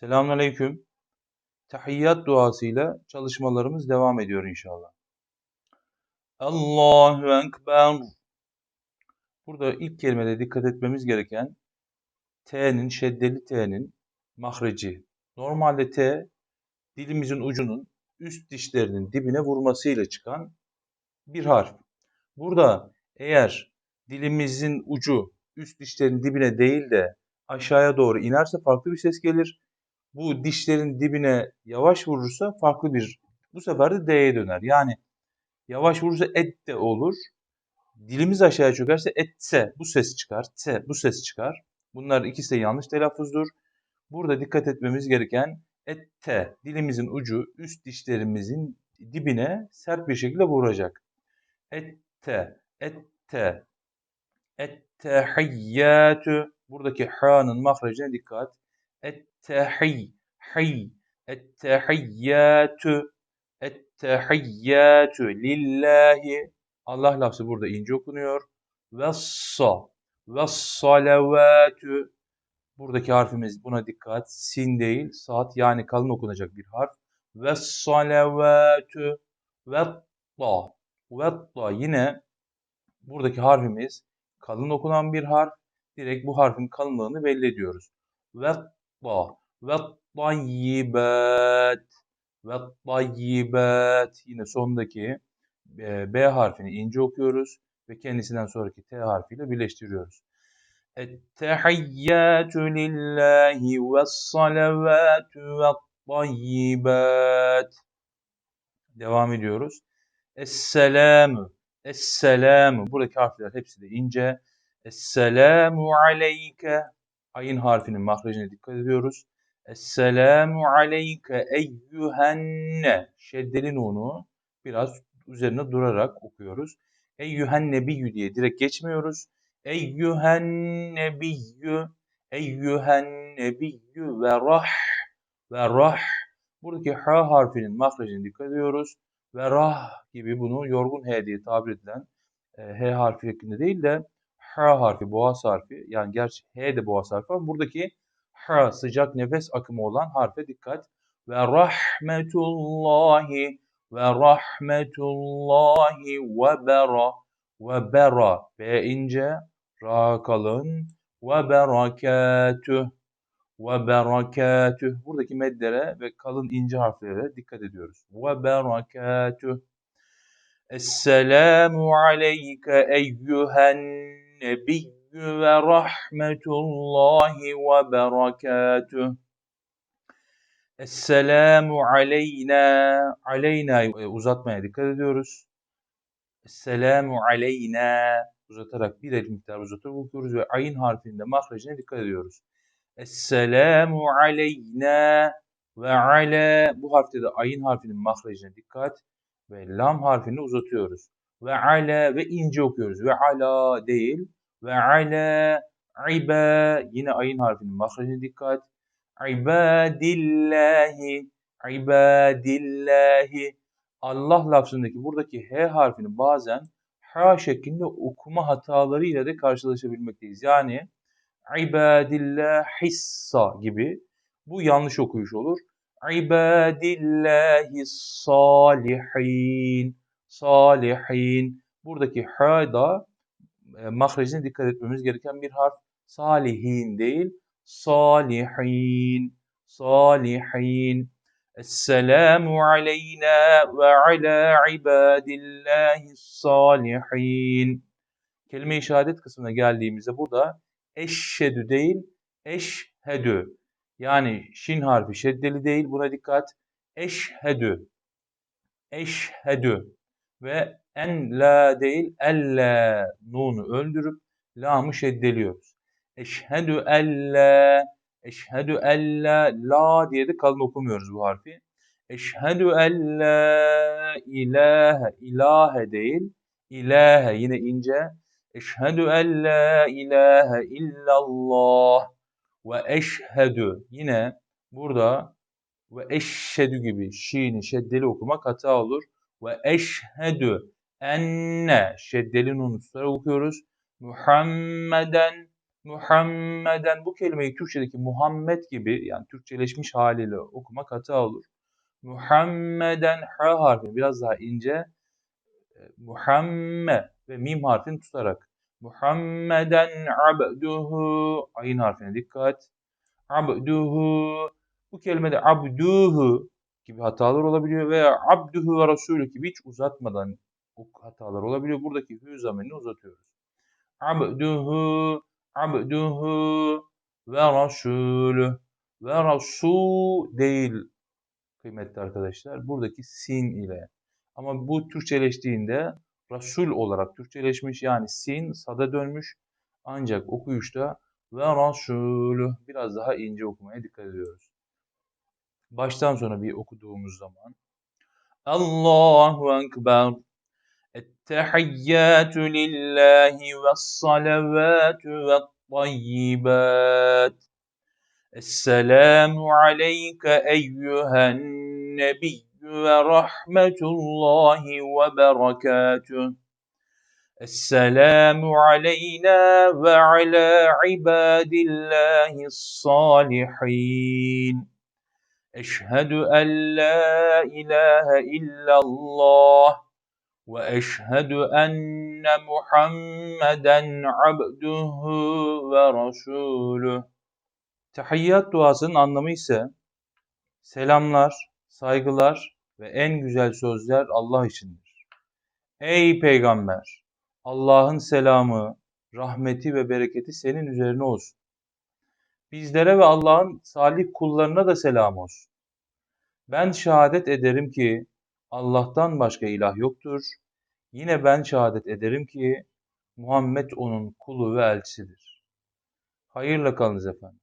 Selamünaleyküm. Tahiyyat duasıyla çalışmalarımız devam ediyor inşallah. Allahu Ekber. Burada ilk kelimede dikkat etmemiz gereken T'nin, şeddeli T'nin mahreci. Normalde T dilimizin ucunun üst dişlerinin dibine vurmasıyla çıkan bir harf. Burada eğer dilimizin ucu üst dişlerin dibine değil de aşağıya doğru inerse farklı bir ses gelir bu dişlerin dibine yavaş vurursa farklı bir bu sefer de D'ye döner. Yani yavaş vurursa et de olur. Dilimiz aşağıya çökerse etse bu ses çıkar. T bu ses çıkar. Bunlar ikisi de yanlış telaffuzdur. Burada dikkat etmemiz gereken ette dilimizin ucu üst dişlerimizin dibine sert bir şekilde vuracak. Ette, ette, ettehiyyatü. Buradaki ha'nın mahrecine dikkat ettehi hi ettehiyyatü ettehiyyatü lillahi Allah lafzı burada ince okunuyor. Vessa vessalavatü buradaki harfimiz buna dikkat sin değil saat yani kalın okunacak bir harf. Vessalavatü vetta vetta yine buradaki harfimiz kalın okunan bir harf. Direkt bu harfin kalınlığını belli ediyoruz. Vetta ve tayyibat ve tayyibat yine sondaki e, B harfini ince okuyoruz ve kendisinden sonraki T harfiyle birleştiriyoruz. Ettehiyyatü lillahi ve salavatü ve tayyibat. Devam ediyoruz. Esselamu. Esselamu. Buradaki harfler hepsi de ince. Esselamu aleyke. Ayın harfinin mahrecine dikkat ediyoruz. Esselamu aleyke eyyühenne. Şeddeli nunu biraz üzerine durarak okuyoruz. Eyyühen nebiyyü diye direkt geçmiyoruz. Eyyühen nebiyyü. Eyyühen nebiyyü ve rah. Ve rah. Buradaki ha harfinin mahrecine dikkat ediyoruz. Ve rah gibi bunu yorgun h diye tabir edilen e, h harfi şeklinde değil de H harfi boğaz harfi yani gerçi H de boğaz harfi ama buradaki H sıcak nefes akımı olan harfe dikkat. Ve rahmetullahi ve rahmetullahi ve bera ve bera B ince ra kalın ve berekatüh ve berekatüh buradaki meddere ve kalın ince harflere dikkat ediyoruz. Ve berekatüh Esselamu aleyke eyyühen النبي ورحمة الله وبركاته Esselamu aleyna. Aleyna uzatmaya dikkat ediyoruz. Esselamu aleyna. Uzatarak bir el miktar uzatarak okuyoruz ve ayın harfinde mahrecine dikkat ediyoruz. Esselamu aleyna ve ala. Bu harfte de ayın harfinin mahrecine dikkat ve lam harfini uzatıyoruz ve ala ve ince okuyoruz. Ve ala değil. Ve ala iba yine ayın harfinin mahrecine dikkat. İbadillahi ibadillahi Allah lafzındaki buradaki H harfini bazen H şeklinde okuma hatalarıyla da karşılaşabilmekteyiz. Yani ibadillahissa gibi bu yanlış okuyuş olur. İbadillahi salihin salihin. Buradaki ha da e, mahrecine dikkat etmemiz gereken bir harf. Salihin değil, salihin, salihin. Esselamu aleyna ve ala ibadillahi salihin. Kelime-i şehadet kısmına geldiğimizde burada eşhedü değil, eşhedü. Yani şin harfi şeddeli değil, buna dikkat. Eşhedü, eşhedü ve en la değil elle nunu öldürüp lamı şeddeliyoruz. Eşhedü elle eşhedü elle la diye de kalın okumuyoruz bu harfi. Eşhedü elle ilahe ilahe değil ilahe yine ince. Eşhedü elle ilahe illallah ve eşhedü yine burada ve eşhedü gibi şiini şeddeli okumak hata olur ve eşhedü enne şeddeli nunusları okuyoruz. Muhammeden Muhammeden bu kelimeyi Türkçedeki Muhammed gibi yani Türkçeleşmiş haliyle okumak hata olur. Muhammeden H harfi biraz daha ince Muhammed ve mim harfini tutarak Muhammeden abduhu ayın harfine dikkat. Abduhu bu kelimede abduhu gibi hatalar olabiliyor veya abduhu ve rasulü gibi hiç uzatmadan o hatalar olabiliyor. Buradaki hü zamanını uzatıyoruz. Abduhu abduhu ve rasulü ve rasul değil kıymetli arkadaşlar. Buradaki sin ile ama bu Türkçeleştiğinde Rasul olarak Türkçeleşmiş yani sin sada dönmüş. Ancak okuyuşta ve Rasulü biraz daha ince okumaya dikkat ediyoruz Baştan sona bir okuduğumuz zaman Allahu Ekber التحيات لله والصلوات والطيبات السلام عليك أيها النبي ورحمة الله وبركاته السلام علينا وعلى عباد الله الصالحين أشهد أن لا إله إلا الله وأشهد أن محمدا عبده ورسوله Tahiyyat duasının anlamı ise selamlar, saygılar ve en güzel sözler Allah içindir. Ey peygamber! Allah'ın selamı, rahmeti ve bereketi senin üzerine olsun. Bizlere ve Allah'ın salih kullarına da selam olsun. Ben şehadet ederim ki Allah'tan başka ilah yoktur. Yine ben şehadet ederim ki Muhammed onun kulu ve elçisidir. Hayırla kalınız efendim.